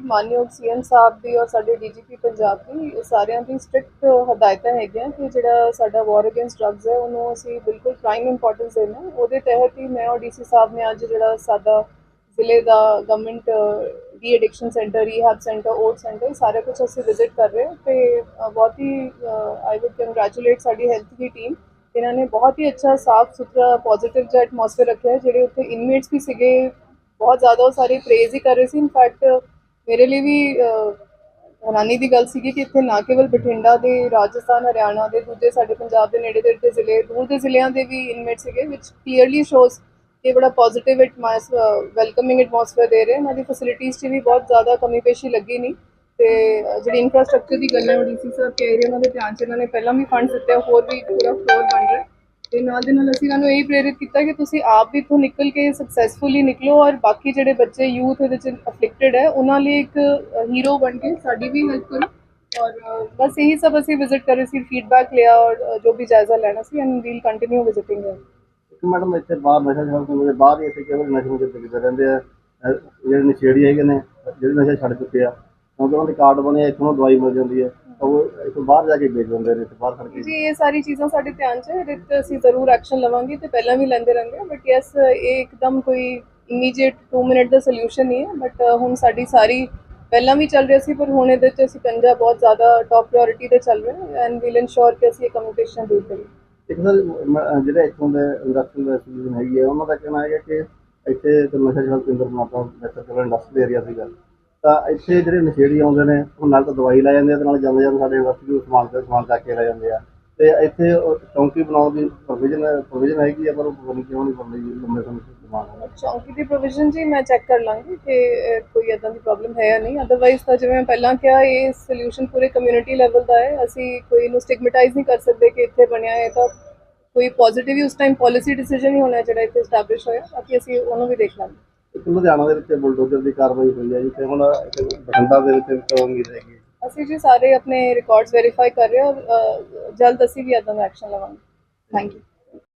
ਕਿ ਮਾਨਯੋਗ ਸੀਐਮ ਸਾਹਿਬ ਦੀ ਔਰ ਸਾਡੇ ਡੀਜੀਪੀ ਪੰਜਾਬ ਦੀ ਸਾਰਿਆਂ ਦੀ ਸਟ੍ਰਿਕਟ ਹਦਾਇਤਾਂ ਹੈਗੀਆਂ ਕਿ ਜਿਹੜਾ ਸਾਡਾ ਵਾਰ ਅਗੇਂਸਟ ਡਰੱਗਸ ਹੈ, ਉਹਨੂੰ ਅਸੀਂ ਬਿਲਕੁਲ ਪ੍ਰਾਈਮ ਇੰਪੋਰਟੈਂਸ ਦੇਣਾ ਉਹਦੇ ਤਹਿਤ ਹੀ ਮੈਂ ਔਰ ਡੀਸੀ ਸਾਹਿਬ ਨੇ ਅੱਜ ਜਿਹੜਾ ਸਾਡਾ ਜ਼ਿਲ੍ਹੇ ਦਾ government de addiction centre rehab centre OAT centre ਸਾਰਾ ਕੁਝ ਅਸੀਂ ਵਿਜ਼ਿਟ ਕਰ ਰਹੇ ਹਾਂ ਤੇ ਬਹੁਤ ਹੀ ਆਈ ਵੁੱਡ ਕੰਗ੍ਰੈਚੁਲੇਟ ਸਾਡੀ ਹੈਲਥ ਦੀ ਟੀਮ ਇਹਨਾਂ ਨੇ ਬਹੁਤ ਹੀ ਅੱਛਾ ਸਾਫ਼ ਸੁਥਰਾ ਪੋਜ਼ਿਟਿਵ ਜਿਹਾ ਐਟਮੋਸਫੇਅਰ ਰੱਖਿਆ ਹੈ। ਜਿਹੜੇ ਉੱਥੇ ਇਨਮੇਟਸ ਵੀ ਸੀਗੇ। ਬਹੁਤ ਜ਼ਿਆਦਾ ਉਹ ਸਾਰੇ ਪ੍ਰੇਜ਼ ਹੀ ਕਰ ਰਹੇ ਸੀ। ਇਨਫੈਕਟ ਮੇਰੇ ਲਈ ਵੀ ਹੈਰਾਨੀ ਦੀ ਗੱਲ ਸੀਗੀ ਕਿ ਇੱਥੇ ਨਾ ਕੇਵਲ ਬਠਿੰਡਾ ਦੇ ਰਾਜਸਥਾਨ, ਹਰਿਆਣਾ ਦੇ ਦੂਜੇ ਸਾਡੇ ਪੰਜਾਬ ਦੇ ਨੇੜੇ ਦੇ ਜ਼ਿਲ੍ਹੇ, ਦੂਰ ਦੇ ਜ਼ਿਲ੍ਹਿਆਂ ਦੇ ਵੀ ਇਨਮੇਟ ਸੀਗੇ ਵਿਚ ਕਲੀਅਰਲੀ ਸ਼ੋਜ਼ ਕਿ ਬੜਾ ਪੋਜ਼ਿਟਿਵ ਐਟਮੋਸ ਵੈਲਕਮਿੰਗ ਐਟਮੋਸਫੇਅਰ ਦੇ ਰਹੇ। ਇਹਨਾਂ ਦੀ ਫੈਸਿਲਿਟੀਜ਼ 'ਚ ਵੀ ਬਹੁਤ ਜ਼ਿਆਦਾ ਕਮੀ ਪੇਸ਼ੀ ਲੱਗੀ ਨਹੀਂ। ਤੇ ਜਿਹੜੀ ਇਨਫਰਾਸਟ੍ਰਕਚਰ ਦੀ ਗੱਲ ਹੈ ਉਹ ਡੀਸੀ ਸਾਹਿਬ ਕਹਿ ਰਹੇ ਉਹਨਾਂ ਦੇ ਧਿਆਨ 'ਚ, ਇਹਨਾਂ ਨੇ ਪਹਿਲਾਂ ਵੀ ਫੰਡਸ ਦਿੱਤੇ, ਹੋਰ ਵੀ ਪੂਰਾ ਫਲੋਰ ਬਣ ਰਿਹਾ। ਤੇ ਨਾਲ ਦੇ ਨਾਲ ਅਸੀਂ ਇਹਨਾਂ ਨੂੰ ਇਹ ਪ੍ਰੇਰਿਤ ਕੀਤਾ ਕਿ ਤੁਸੀਂ ਆਪ ਵੀ ਇੱਥੋਂ ਨਿਕਲ ਕੇ ਸਕਸੈਸਫੁਲੀ ਨਿਕਲੋ ਔਰ ਬਾਕੀ ਜਿਹੜੇ ਬੱਚੇ ਯੂਥ ਇਹਦੇ 'ਚ ਅਫਲਿਕਟਡ ਹੈ ਉਹਨਾਂ ਲਈ ਇੱਕ ਹੀਰੋ ਬਣ ਕੇ ਸਾਡੀ ਵੀ ਹੈਲਪ ਕਰੋ। ਔਰ ਅ, ਬਸ ਇਹੀ ਸਭ ਅਸੀਂ ਵਿਜ਼ਿਟ ਕਰ ਰਹੇ ਸੀ ਫੀਡਬੈਕ ਲਿਆ ਔਰ ਅ, ਜੋ ਵੀ ਜਾਇਜ਼ਾ ਲੈਣਾ ਸੀ ਐਂਡ ਵੀਲ ਕੰਟੀਨਿਊ ਵਿਜ਼ਿਟਿੰਗ ਹੈ ਇੱਕ ਮੈਡਮ ਇੱਥੇ ਬਾਹਰ ਨਸ਼ਾ ਛੱਡ ਕੇ ਬਾਹਰ ਹੀ ਇੱਥੇ ਕੇਵਲ ਨਸ਼ੇ ਮੁਝੇ ਵਿਕਦੇ ਰਹਿੰਦੇ ਆ। ਅਹ ਜਿਹੜੇ ਨਸ਼ੇੜੀ ਹੈਗੇ ਨੇ ਜਿਹੜੇ ਨਸ਼ਾ ਛੱਡ ਚੁੱਕੇ ਆ ਕਿਉਂਕਿ ਉਹਨਾਂ ਦੇ ਕਾਰਡ ਬਣੇ ਆ, ਇੱਥੋਂ ਦਵਾਈ ਮਿਲ ਜਾਂਦੀ ਹੈ। ਤਾਂ ਉਹ ਇੱਥੋਂ ਬਾਹਰ ਜਾ ਕੇ ਵੇਚ ਦਿੰਦੇ ਨੇ ਇੱਥੇ ਬਾਹਰ ਖੜ ਕੇ। ਜੀ ਇਹ ਸਾਰੀ ਚੀਜ਼ਾਂ ਸਾਡੇ ਧਿਆਨ 'ਚ ਹੈ। ਇਹਦੇ 'ਤੇ ਅਸੀਂ ਜ਼ਰੂਰ ਐਕਸ਼ਨ ਲਵਾਂਗੇ ਤੇ ਪਹਿਲਾਂ ਵੀ ਲੈਂਦੇ ਰਹਿੰਦੇ ਹਾਂ। ਬਟ ਯੈਸ ਇਹ ਇੱਕਦਮ ਕੋਈ ਇਮੀਡੀਏਟ 2 ਮਿੰਟ ਦਾ ਸੋਲੂਸ਼ਨ ਨਹੀਂ ਹੈ। ਬਟ ਹੁਣ ਸਾਡੀ ਸਾਰੀ ਪਹਿਲਾਂ ਵੀ ਚੱਲ ਰਿਹਾ ਸੀ ਪਰ ਹੁਣ ਇਹਦੇ 'ਚ ਅਸੀਂ ਕੰਜਾ ਬਹੁਤ ਜ਼ਿਆਦਾ ਟੌਪ ਪ੍ਰਾਇੋਰਟੀ ਤੇ ਚੱਲ ਰਿਹਾ ਹੈ ਐਂਡ ਵੀਲ ਇਨਸ਼ੋਰ ਕਿ ਅਸੀਂ ਇਹ ਕਮਿਊਨੀਕੇਸ਼ਨ ਦੂਰ ਕਰੀਏ। ਇੱਕ ਸਰ ਜਿਹੜੇ ਇੱਥੋਂ ਦੇ ਇੰਡਸਟਰੀਅਲ ਐਸੋਸੀਏਸ਼ਨ ਹੈਗੀ ਹੈ ਉਹਨਾਂ ਦਾ ਕਹਿਣਾ ਹੈਗਾ ਕਿ ਇੱਥੇ ਤੇ ਨਸ਼ਾ ਛੱਡ ਕੇਂਦਰ ਬਣਾਤਾ ਨਸ਼ਾ ਛੱਡ ਇੰਡਸਟਰੀ ਏਰੀਆ ਸੀਗਾ। ਤਾਂ ਇੱਥੇ ਜਿਹੜੇ ਨਸ਼ੇੜੀ ਆਉਂਦੇ ਨੇ, ਉਹ ਨਾਲ ਤਾਂ ਦਵਾਈ ਲੈ ਜਾਂਦੇ ਆ ਤੇ ਨਾਲ ਜਾਂਦੇ ਜਾਂਦੇ ਸਾਡੇ ਇੰਡਸਟਰੀ ਨੂੰ ਸਮਾਨ ਤੇ ਸਮਾਨ ਚੱਕ ਕੇ ਲੈ ਜਾਂਦੇ ਆ। ਤੇ ਇੱਥੇ ਉਹ ਚੌਂਕੀ ਬਣਾਉਣ ਦੀ ਪ੍ਰੋਵੀਜ਼ਨ ਪ੍ਰੋਵੀਜ਼ਨ ਹੈਗੀ ਆ, ਪਰ ਉਹ ਪਤਾ ਨਹੀਂ ਕਿਉਂ ਨਹੀਂ ਬਣ ਰਹੀ ਲੰਮੇ ਸਮੇਂ ਤੋਂ ਦਿਮਾਗ ਚੌਂਕੀ ਦੀ ਪ੍ਰੋਵੀਜ਼ਨ ਜੀ ਮੈਂ ਚੈੱਕ ਕਰ ਲਾਂਗੀ ਕਿ ਕੋਈ ਇਦਾਂ ਦੀ ਪ੍ਰੋਬਲਮ ਹੈ ਜਾਂ ਨਹੀਂ। ਅਦਰਵਾਈਜ਼ ਤਾਂ ਜਿਵੇਂ ਪਹਿਲਾਂ ਕਿਹਾ, ਇਹ ਸੋਲੂਸ਼ਨ ਪੂਰੇ ਕਮਿਊਨਿਟੀ ਲੈਵਲ ਦਾ ਹੈ। ਅਸੀਂ ਕੋਈ ਨੂੰ ਸਟਿਗਮੈਟਾਈਜ਼ ਨਹੀਂ ਕਰ ਸਕਦੇ ਕਿ ਇੱਥੇ ਬਣਿਆ ਹੈ। ਤਾਂ ਕੋਈ ਪੋਜ਼ਿਟਿਵ ਹੀ ਉਸ ਟਾਈਮ ਪਾਲਿਸੀ ਡਿਸੀਜਨ ਹੀ ਹੋਣਾ ਜਿਹੜਾ ਇੱਥੇ ਸਟੈਬਲਿਸ਼ ਹੋਇਆ। ਬਾਕੀ ਅਸੀਂ ਉਹਨੂੰ ਵੀ ਦੇਖ ਲਾਂਗੇ। ਇੱਕ ਲੁਧਿਆਣਾ ਦੇ ਵਿੱਚ ਬੁਲਡੋਜ਼ਰ ਦੀ ਕਾਰਵਾਈ ਹੋਈ ਹੈ ਜੀ ਤੇ ਹੁਣ ਇੱਥੇ ਬਠਿੰਡਾ ਦੇ ਵਿੱਚ ਕਦੋਂ ਉਮੀਦ ਅਸੀਂ ਜੀ ਸਾਰੇ ਆਪਣੇ ਰਿਕਾਰਡਸ ਵੈਰੀਫਾਈ ਕਰ ਰਹੇ ਹਾਂ ਔਰ ਅਹ, ਜਲਦ ਅਸੀਂ ਵੀ ਇਦਾਂ ਦਾ ਐਕਸ਼ਨ ਲਵਾਂਗੇ। Thank you